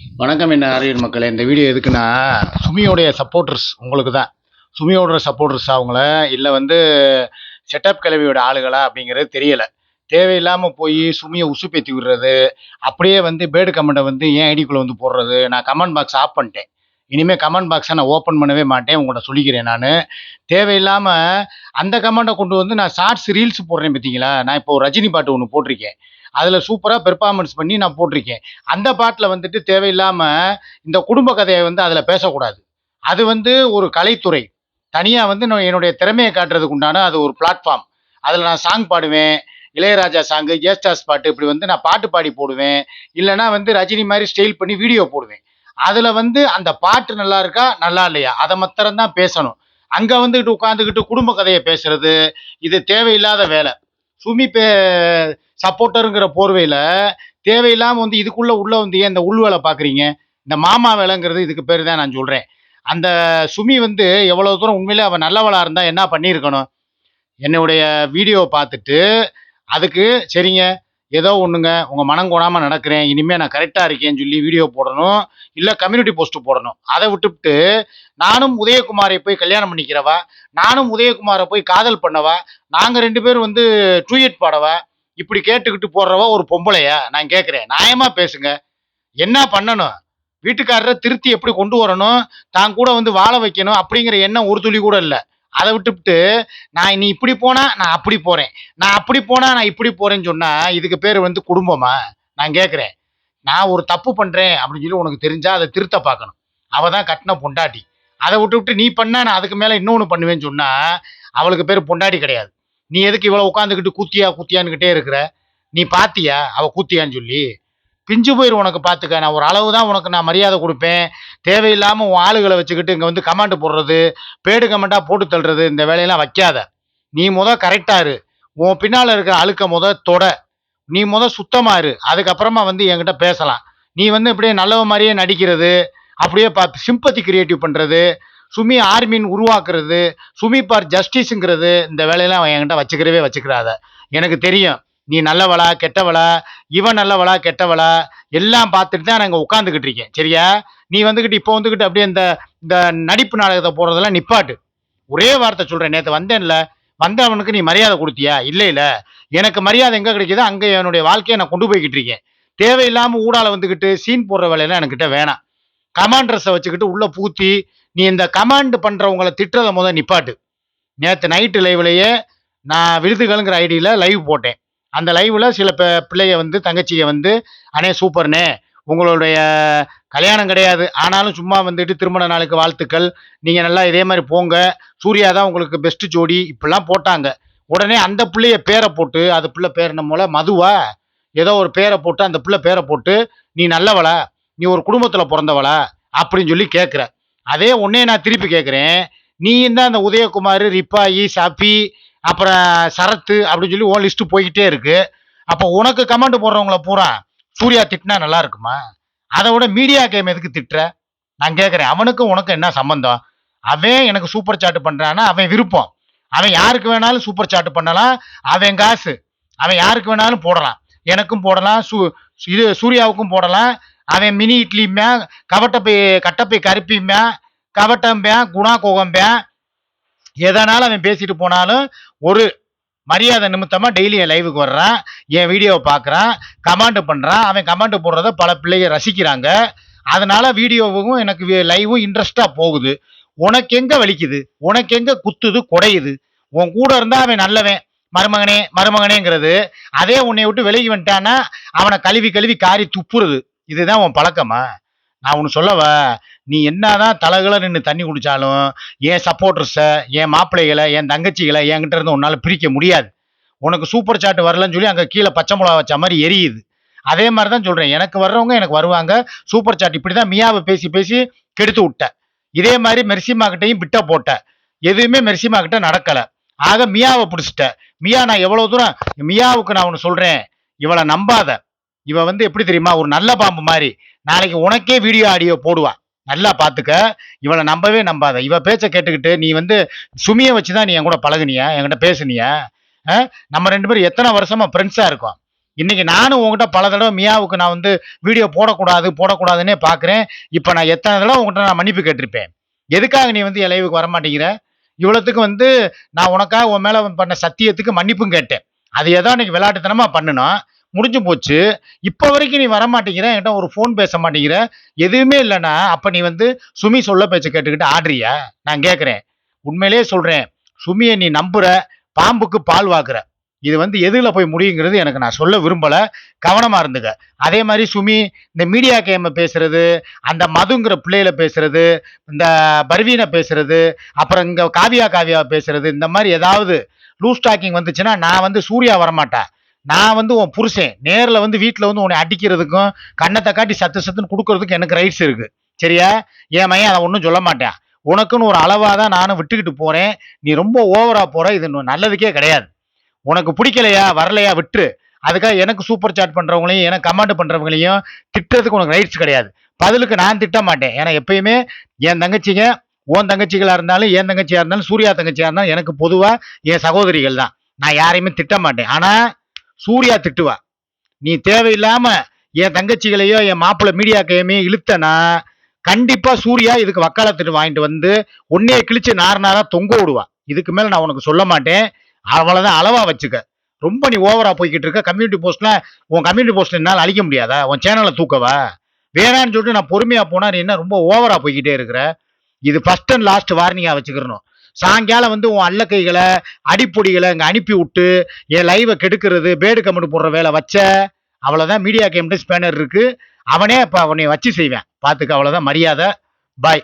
வணக்கம் என்ன அறிவியல் மக்களே இந்த வீடியோ எதுக்குன்னா சுமியோடைய சப்போர்ட்டர்ஸ் உங்களுக்கு தான் சுமியோட சப்போர்ட்டர்ஸ் அவங்கள இல்லை வந்து செட்டப் கிளவியோட ஆளுகளா அப்படிங்கிறது தெரியலை. தேவையில்லாமல் போய் சுமியை உசுப்பேற்றி விடுறது அப்படியே வந்து பேடு கமெண்ட்டை வந்து ஏன் ஐடிக்குள்ளே வந்து போடுறது நான் கமெண்ட் பாக்ஸ் ஆஃப் பண்ணிட்டேன். இனிமேல் கமெண்ட் பாக்ஸை நான் ஓப்பன் பண்ணவே மாட்டேன் உங்கள்கிட்ட சொல்லிக்கிறேன் நான். தேவையில்லாமல் அந்த கமெண்ட்டை கொண்டு வந்து நான் ஷார்ட்ஸ் ரீல்ஸ் போடுறேன் பார்த்தீங்களா நான் இப்போ ரஜினி பாட்டு ஒன்று போட்டிருக்கேன். அதில் சூப்பராக பெர்ஃபார்மன்ஸ் பண்ணி நான் போட்டிருக்கேன். அந்த பாட்டில் வந்துட்டு தேவையில்லாமல் இந்த குடும்ப கதையை வந்து அதில் பேசக்கூடாது. அது வந்து ஒரு கலைத்துறை. தனியாக வந்து நான் என்னுடைய திறமையை காட்டுறதுக்கு உண்டான அது ஒரு பிளாட்ஃபார்ம் அதில் நான் சாங் பாடுவேன் இளையராஜா சாங்கு ஜேஸ்டாஸ் பாட்டு இப்படி வந்து நான் பாட்டு பாடி போடுவேன். இல்லைன்னா வந்து ரஜினி மாதிரி ஸ்டைல் பண்ணி வீடியோ போடுவேன். அதில் வந்து அந்த பாட்டு நல்லா இருக்கா நல்லா இல்லையா? அதை மாத்திரம் தான் பேசணும். அங்கே வந்துக்கிட்டு உட்காந்துக்கிட்டு குடும்ப கதையை பேசுறது இது தேவையில்லாத வேலை. சுமி பே சப்போர்ட்டருங்கிற போர்வையில் தேவையில்லாமல் வந்து இதுக்குள்ளே உள்ளே வந்து ஏன் இந்த உள் வேலை பார்க்குறீங்க இந்த மாமா வேலைங்கிறது இதுக்கு பேர் தான் நான் சொல்கிறேன் அந்த சுமி வந்து எவ்வளோ தூரம் உண்மையிலே அவன் நல்லவளாக இருந்தால் என்ன பண்ணியிருக்கணும்? என்னுடைய வீடியோவை பார்த்துட்டு அதுக்கு சரிங்க ஏதோ ஒன்றுங்க உங்கள் மனம் கோணாமல் நடக்கிறேன் இனிமேல் நான் கரெக்டாக இருக்கேன்னு சொல்லி வீடியோ போடணும் இல்லை கம்யூனிட்டி போஸ்ட் போடணும். அதை விட்டுவிட்டு நானும் உதயகுமாரை போய் கல்யாணம் பண்ணிக்கிறவா? நானும் உதயகுமாரை போய் காதல் பண்ணவா? நாங்கள் ரெண்டு பேரும் வந்து டூயட் பாடவா? இப்படி கேட்டுக்கிட்டு போடுறவா ஒரு பொம்பளையா? நான் கேட்குறேன் நியாயமாக பேசுங்க. என்ன பண்ணணும்? வீட்டுக்காரரை திருத்தி எப்படி கொண்டு வரணும்? தான் கூட வந்து வாழ வைக்கணும் அப்படிங்கிற எண்ணம் ஒரு துளி கூட இல்லை. அதை விட்டுவிட்டு நான் நீ இப்படி போனா நான் அப்படி போறேன். நான் அப்படி போனா நான் இப்படி போறேன்னு சொன்னா இதுக்கு பேர் வந்து குடும்பமா? நான் கேட்குறேன் நான் ஒரு தப்பு பண்றேன் அப்படின்னு சொல்லி உனக்கு தெரிஞ்சா அதை திருத்த பார்க்கணும். அவ தான் கட்டின பொண்டாட்டி. அதை விட்டுவிட்டு நீ பண்ணா நான் அதுக்கு மேல இன்னொன்று பண்ணுவேன்னு சொன்னா அவளுக்கு பேர் பொண்டாட்டி கிடையாது. நீ எதுக்கு இவ்வளோ உட்காந்துக்கிட்டு கூத்தியா கூத்தியான்னுக்கிட்டே இருக்கிற? நீ பாத்தியா? அவ கூத்தியான்னு சொல்லி. பிஞ்சு போயிடும் உனக்கு பார்த்துக்க நான் ஒரு அளவு தான் உனக்கு நான் மரியாதை கொடுப்பேன். தேவையில்லாமல் உன் ஆளுகளை வச்சுக்கிட்டு இங்கே வந்து கமெண்ட் போடுறது பேடு கமெண்ட்டாக போட்டு தள்ளுறது இந்த வேலையெல்லாம் வைக்காத. நீ முத கரெக்டாக இரு. உன் பின்னால் இருக்கிற அழுக்க முத தொட. நீ முத சுத்தமாக இரு. அதுக்கப்புறமா வந்து என்கிட்ட பேசலாம். நீ வந்து இப்படியே நல்லவ மாதிரியே நடிக்கிறது அப்படியே பா சிம்பத்தி கிரியேட்டிவ் பண்ணுறது சுமி ஆர்மின்னு உருவாக்குறது சுமி பார் ஜஸ்டிஸுங்கிறது இந்த வேலையெல்லாம் அவன் என்கிட்ட வச்சுக்கிறவே வச்சுக்கிறாத. எனக்கு தெரியும். நீ நல்லவளா கெட்டவளா இவன் நல்லவளா கெட்டவளா எல்லாம் பார்த்துட்டு தான் நாங்கள் உட்காந்துக்கிட்டு இருக்கேன். சரியா? நீ வந்துக்கிட்டு இப்போ வந்துக்கிட்டு அப்படியே இந்த இந்த நடிப்பு நாடகத்தை போடுறதெல்லாம் நிப்பாட்டு. ஒரே வார்த்தை சொல்கிறேன் நேற்று வந்தேன்ல வந்தவனுக்கு நீ மரியாதை கொடுத்தியா? இல்லை இல்லை. எனக்கு மரியாதை எங்கே கிடைக்குதோ அங்கே என்னுடைய வாழ்க்கையை நான் கொண்டு போய்கிட்டு இருக்கேன். தேவையில்லாமல் ஊடால வந்துக்கிட்டு சீன் போடுற வேலையெல்லாம் எனக்கிட்ட வேணாம். கமாண்டர்ஸை வச்சுக்கிட்டு உள்ளே பூத்தி நீ இந்த கமாண்ட் பண்ணுறவங்கள திட்டுறதை முதல் நிப்பாட்டு. நேற்று நைட்டு லைவ்லையே நான் விருதுகளுங்கிற ஐடியில் லைவ் போட்டேன். அந்த லைவில் சில ப- பிள்ளைய வந்து தங்கச்சியை வந்து அண்ணே சூப்பர்ண்ணே உங்களுடைய கல்யாணம் கிடையாது. ஆனாலும் சும்மா வந்துட்டு திருமண நாளுக்கு வாழ்த்துக்கள். நீங்கள் நல்லா இதே மாதிரி போங்க. சூர்யா தான் உங்களுக்கு பெஸ்ட்டு ஜோடி. இப்படிலாம் போட்டாங்க. உடனே அந்த பிள்ளைய பேரை போட்டு அது பிள்ளை பேர் போல மதுவா ஏதோ ஒரு பேரை போட்டு அந்த பிள்ளை பேரை போட்டு நீ நல்லவளா? நீ ஒரு குடும்பத்தில் பிறந்தவளா? அப்படின்னு சொல்லி கேட்குற அதே உன்னே நான் திருப்பி கேட்குறேன் நீ தான் அந்த உதயகுமார் ரிப்பாயி சாப்பி அப்புறம் சரத்து அப்படின்னு சொல்லி உன் லிஸ்ட்டு போய்கிட்டே இருக்கு. அப்போ உனக்கு கமெண்ட் போடுறவங்கள பூரா சூர்யா திட்டினா நல்லா இருக்குமா? அதை விட மீடியா கேம் எதுக்கு திட்டுற? நான் கேட்குறேன் அவனுக்கும் உனக்கும் என்ன சம்பந்தம்? அவன் எனக்கு சூப்பர் சாட்டு பண்ணுறான்னா அவன் விருப்பம். அவன் யாருக்கு வேணாலும் சூப்பர் சாட்டு பண்ணலாம். அவன் காசு. அவன் யாருக்கு வேணாலும் போடலாம். எனக்கும் போடலாம். சூ இது சூர்யாவுக்கும் போடலாம். அவன் மினி இட்லியுமே கவட்டப்பை கட்டப்பை கருப்பியுமே கவட்டம்பேன் குணா கோகம்பேன் எதனாலும் அவன் பேசிட்டு போனாலும் ஒரு மரியாதை நிமித்தமாக டெய்லி என் லைவுக்கு வர்றான் என் வீடியோவை பார்க்குறான் கமாண்டு பண்ணுறான் அவன் கமாண்டு போடுறத பல பிள்ளைங்க ரசிக்கிறாங்க. அதனால வீடியோவும் எனக்கு லைவும் இன்ட்ரெஸ்டாக போகுது. உனக்கெங்க வலிக்குது? உனக்கெங்க குத்துது? குடையுது? உன் கூட இருந்தால் அவன் நல்லவன். மருமகனே மருமகனேங்கிறது. அதே உன்னை விட்டு விலகி வந்துட்டான்னா அவனை கழுவி கழுவி காரி துப்புறது. இதுதான் உன் பழக்கமா? நான் ஒன்று சொல்லவ? நீ என்னதான் தலைகளை நின்று தண்ணி குடித்தாலும் என் சப்போர்ட்டர்ஸை என் மாப்பிள்ளைகளை என் தங்கச்சிகளை என்கிட்ட இருந்து உன்னால் பிரிக்க முடியாது. உனக்கு சூப்பர் சாட் வரலன்னு சொல்லி அங்கே கீழே பச்சை மிளகா வச்ச மாதிரி எரியுது. அதே மாதிரி தான் சொல்கிறேன் எனக்கு வர்றவங்க எனக்கு வருவாங்க. சூப்பர் சாட் இப்படி தான் மியாவை பேசி பேசி கெடுத்து விட்டேன் இதே மாதிரி மெர்சிமா கிட்டையும் பிட்ட போட்டேன் எதுவுமே மெர்சிமா கிட்ட நடக்கலை. ஆக மியாவை பிடிச்சிட்டேன் மியா நான் எவ்வளோ தூரம் மியாவுக்கு நான் ஒன்று சொல்கிறேன் இவளை நம்பாத. இவ வந்து எப்படி தெரியுமா? ஒரு நல்ல பாம்பு மாதிரி. நாளைக்கு உனக்கே வீடியோ ஆடியோ போடுவா. நல்லா பார்த்துக்க இவளை நம்பவே நம்பாத. இவ பேச்ச கேட்டுக்கிட்டு நீ வந்து சுமியை வச்சு தான் நீ என் கூட பழகுனியா என்கிட்ட பேசுனியா. நம்ம ரெண்டு பேரும் எத்தனை வருஷமா ஃப்ரெண்ட்ஸாக இருக்கோம். இன்னைக்கு நானும் உங்ககிட்ட பல தடவை மியாவுக்கு நான் வந்து வீடியோ போடக்கூடாது போடக்கூடாதுன்னே பார்க்குறேன் இப்போ நான் எத்தனை தடவை உங்ககிட்ட நான் மன்னிப்பு கேட்டிருப்பேன்? எதுக்காக நீ வந்து என் லைவுக்கு வர மாட்டேங்கிற இவ்வளோத்துக்கு வந்து நான் உனக்காக உன் மேலே பண்ண சத்தியத்துக்கு மன்னிப்பும் கேட்டேன். அது ஏதோ இன்னைக்கு விளையாட்டுத்தனமாக பண்ணணும் முடிஞ்சு போச்சு. இப்போ வரைக்கும் நீ வர மாட்டேங்கிற என்கிட்ட ஒரு ஃபோன் பேச மாட்டேங்கிற எதுவுமே இல்லைன்னா அப்போ நீ வந்து சுமி சொல்ல பேச்ச கேட்டுக்கிட்டு ஆடுறியா? நான் கேட்குறேன் உண்மையிலேயே சொல்கிறேன் சுமியை நீ நம்புகிற பாம்புக்கு பால் வாக்குற இது வந்து எதில் போய் முடியுங்கிறது எனக்கு நான் சொல்ல விரும்பலை. கவனமாக இருந்துக்க. அதே மாதிரி சுமி இந்த மீடியா கேமை பேசுறது அந்த மதுங்கிற பிள்ளையில பேசுறது இந்த பர்வீனை பேசுறது அப்புறம் இங்கே காவியா காவியா பேசுறது இந்த மாதிரி ஏதாவது லூஸ் டாக்கிங் வந்துச்சுன்னா நான் வந்து சூர்யா வரமாட்டேன். நான் வந்து உன் புருஷன். நேரில் வந்து வீட்டில் வந்து உன்னை அடிக்கிறதுக்கும் கண்ணத்தை காட்டி சத்து சத்துன்னு கொடுக்கறதுக்கும் எனக்கு ரைட்ஸ் இருக்கு. சரியா? என் மையன் அதை ஒன்றும் சொல்ல மாட்டேன். உனக்குன்னு ஒரு அளவாக தான் நானும் விட்டுக்கிட்டு போறேன். நீ ரொம்ப ஓவராக போற இது நல்லதுக்கே கிடையாது. உனக்கு பிடிக்கலையா வரலையா விட்டுரு. அதுக்காக எனக்கு சூப்பர் சாட் பண்ணுறவங்களையும் எனக்கு கமெண்ட் பண்ணுறவங்களையும் திட்டுறதுக்கு உனக்கு ரைட்ஸ் கிடையாது. பதிலுக்கு நான் திட்ட மாட்டேன். ஏன்னா எப்பயுமே என் தங்கச்சிங்க உன் தங்கச்சிகளாக இருந்தாலும் என் தங்கச்சியாக இருந்தாலும் சூர்யா தங்கச்சியாக இருந்தாலும் எனக்கு பொதுவாக என் சகோதரிகள் தான். நான் யாரையுமே திட்ட மாட்டேன். ஆனால் சூர்யா திட்டுவா. நீ தேவையில்லாம என் தங்கச்சிகளையோ என் மாப்பிள்ளை மீடியாக்கையுமே இழுத்தனா கண்டிப்பா சூர்யா இதுக்கு வக்காலத்துட்டு வாங்கிட்டு வந்து உன்னைய கிழிச்சு நார் நாரா தொங்க விடுவா. இதுக்கு மேல நான் உனக்கு சொல்ல மாட்டேன். அவ்வளவுதான் அளவா வச்சுக்க. ரொம்ப நீ ஓவரா போய்கிட்டு இருக்க. கம்யூனிட்டி போஸ்ட்ல உன் கம்யூனிட்டி போஸ்ட்ல என்னால அழிக்க முடியாதா? உன் சேனலை தூக்கவா? வேணான்னு சொல்லிட்டு நான் பொறுமையா போனா நீ என்ன ரொம்ப ஓவரா போய்கிட்டே இருக்கிற? இது ஃபர்ஸ்ட் அண்ட் லாஸ்ட் வார்னிங்கா வச்சுக்கிறணும். சாயங்காலம் வந்து உன் அல்லக்கைகளை அடிப்பொடிகளை இங்கே அனுப்பி விட்டு என் லைவை கெடுக்கிறது பேடு கமெண்ட் போடுற வேலை வச்ச அவ்வளோதான் மீடியா கேம்டு ஸ்பேனர் இருக்கு. அவனே இப்போ உன்னை வச்சு செய்வேன். பார்த்துக்க அவ்வளோதான் மரியாதை. பாய்